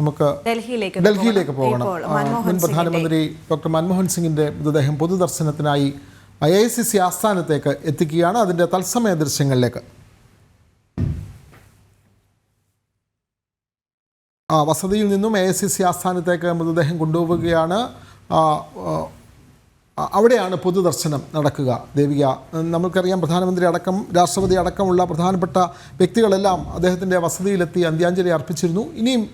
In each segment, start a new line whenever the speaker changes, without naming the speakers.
നമുക്ക്
ഡൽഹിയിലേക്ക്
ഡൽഹിയിലേക്ക് പോകണം. മുൻ പ്രധാനമന്ത്രി ഡോക്ടർ മൻമോഹൻ സിംഗിന്റെ മൃതദേഹം പൊതുദർശനത്തിനായി ഐ ഐ സി സി ആസ്ഥാനത്തേക്ക് എത്തിക്കുകയാണ്. അതിന്റെ തത്സമയ ദൃശ്യങ്ങളിലേക്ക്. ആ വസതിയിൽ നിന്നും എ ഐ സി സി ആസ്ഥാനത്തേക്ക് മൃതദേഹം കൊണ്ടുപോവുകയാണ്. അവിടെയാണ് പൊതുദർശനം നടക്കുക. ദേവിക നമുക്കറിയാം പ്രധാനമന്ത്രി അടക്കം രാഷ്ട്രപതി അടക്കമുള്ള പ്രധാനപ്പെട്ട വ്യക്തികളെല്ലാം അദ്ദേഹത്തിന്റെ വസതിയിലെത്തി അന്ത്യാഞ്ജലി അർപ്പിച്ചിരുന്നു. ഇനിയും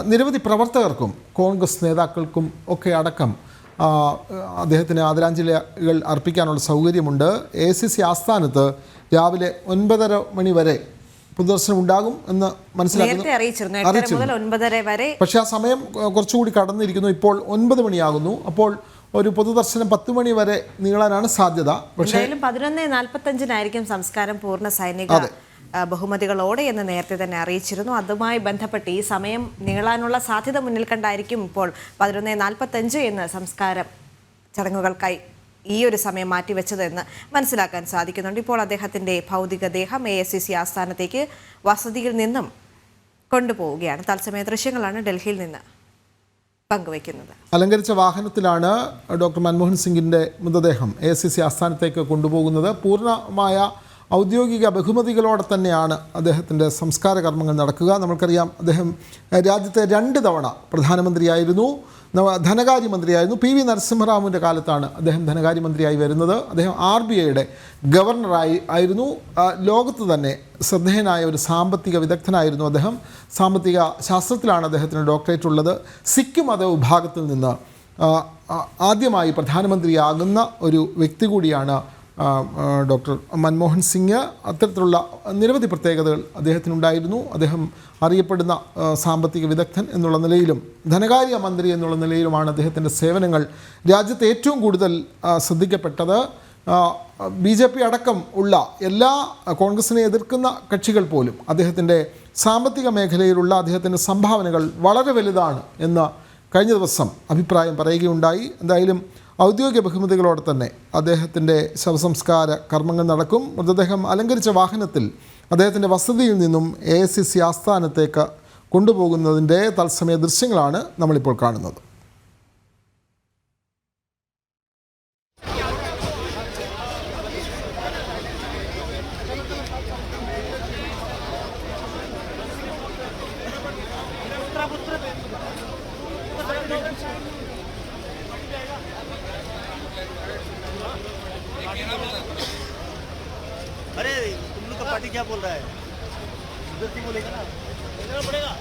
നിരവധി പ്രവർത്തകർക്കും കോൺഗ്രസ് നേതാക്കൾക്കും ഒക്കെ അടക്കം അദ്ദേഹത്തിന് ആദരാഞ്ജലികൾ അർപ്പിക്കാനുള്ള സൗകര്യമുണ്ട്. എ സി സി ആസ്ഥാനത്ത് രാവിലെ ഒൻപതര മണി വരെ പൊതുദർശനം ഉണ്ടാകും എന്ന് മനസ്സിലാക്കുന്നു.
പക്ഷെ എട്ടര വരെ.
പക്ഷേ ആ സമയം കുറച്ചുകൂടി കടന്നിരിക്കുന്നു. ഇപ്പോൾ ഒൻപത് മണിയാകുന്നു. അപ്പോൾ ഒരു പൊതുദർശനം പത്ത് മണി വരെ നീളാനാണ് സാധ്യത. പക്ഷേ
പതിനൊന്ന് നാൽപ്പത്തഞ്ചിനായിരിക്കും സംസ്കാരം പൂർണ സൈനിക ബഹുമതികളോടെ എന്ന് നേരത്തെ തന്നെ അറിയിച്ചിരുന്നു. അതുമായി ബന്ധപ്പെട്ട് ഈ സമയം നീളാനുള്ള സാധ്യത മുന്നിൽ കണ്ടായിരിക്കും ഇപ്പോൾ പതിനൊന്ന് നാൽപ്പത്തഞ്ച് എന്ന് സംസ്കാരം ചടങ്ങുകൾക്കായി ഈ ഒരു സമയം മാറ്റിവെച്ചത് എന്ന് മനസ്സിലാക്കാൻ സാധിക്കുന്നുണ്ട്. ഇപ്പോൾ അദ്ദേഹത്തിന്റെ ഭൗതികദേഹം എ എസ് സി സി ആസ്ഥാനത്തേക്ക് വസതിയിൽ നിന്നും കൊണ്ടുപോവുകയാണ്. തത്സമയ ദൃശ്യങ്ങളാണ് ഡൽഹിയിൽ നിന്ന് പങ്കുവയ്ക്കുന്നത്.
അലങ്കരിച്ച വാഹനത്തിലാണ് ഡോക്ടർ മൻമോഹൻ സിംഗിന്റെ മൃതദേഹം എ എസ് സി സി ആസ്ഥാനത്തേക്ക് കൊണ്ടുപോകുന്നത്. പൂർണമായ ഔദ്യോഗിക ബഹുമതികളോടെ തന്നെയാണ് അദ്ദേഹത്തിന്റെ സംസ്കാര കർമ്മങ്ങൾ നടക്കുക. നമ്മൾക്കറിയാം അദ്ദേഹം രാജ്യത്തെ രണ്ട് തവണ പ്രധാനമന്ത്രിയായിരുന്നു. ധനകാര്യമന്ത്രിയായിരുന്നു. പി വി നരസിംഹറാവുവിന്റെ കാലത്താണ് അദ്ദേഹം ധനകാര്യമന്ത്രിയായി വരുന്നത്. അദ്ദേഹം ആർ ബി ഐയുടെ ഗവർണറായി ആയിരുന്നു. ലോകത്ത് തന്നെ ശ്രദ്ധേയനായ ഒരു സാമ്പത്തിക വിദഗ്ധനായിരുന്നു അദ്ദേഹം. സാമ്പത്തിക ശാസ്ത്രത്തിലാണ് അദ്ദേഹത്തിന് ഡോക്ടറേറ്റ് ഉള്ളത്. സിഖ് മത വിഭാഗത്തിൽ നിന്ന് ആദ്യമായി പ്രധാനമന്ത്രിയാകുന്ന ഒരു വ്യക്തി കൂടിയാണ് ഡോക്ടർ മൻമോഹൻ സിംഗ് അത്തരത്തിലുള്ള നിരവധി പ്രത്യേകതകൾ അദ്ദേഹത്തിനുണ്ടായിരുന്നു. അദ്ദേഹം അറിയപ്പെടുന്ന സാമ്പത്തിക വിദഗ്ധൻ എന്നുള്ള നിലയിലും ധനകാര്യ മന്ത്രി എന്നുള്ള നിലയിലുമാണ് അദ്ദേഹത്തിന്റെ സേവനങ്ങൾ രാജ്യത്ത് ഏറ്റവും കൂടുതൽ ശ്രദ്ധിക്കപ്പെട്ടത്. ബി ജെ പി അടക്കം ഉള്ള എല്ലാ കോൺഗ്രസിനെ എതിർക്കുന്ന കക്ഷികൾ പോലും അദ്ദേഹത്തിന്റെ സാമ്പത്തിക മേഖലയിലുള്ള അദ്ദേഹത്തിന്റെ സംഭാവനകൾ വളരെ വലുതാണ് എന്ന് കഴിഞ്ഞ ദിവസം അഭിപ്രായം പറയുകയുണ്ടായി. എന്തായാലും ഔദ്യോഗിക ബഹുമതികളോടെ തന്നെ അദ്ദേഹത്തിന്റെ ശവസംസ്കാര കർമ്മങ്ങൾ നടക്കും. മൃതദേഹം അലങ്കരിച്ച വാഹനത്തിൽ അദ്ദേഹത്തിന്റെ വസതിയിൽ നിന്നും എ എസ് സി സി ആസ്ഥാനത്തേക്ക് കൊണ്ടുപോകുന്നതിന്റെ തത്സമയ ദൃശ്യങ്ങളാണ് നമ്മളിപ്പോൾ കാണുന്നത്.
अरे तुम लोग का पार्टी क्या बोल रहा है? उधर बोलेगा ना? पड़ेगा।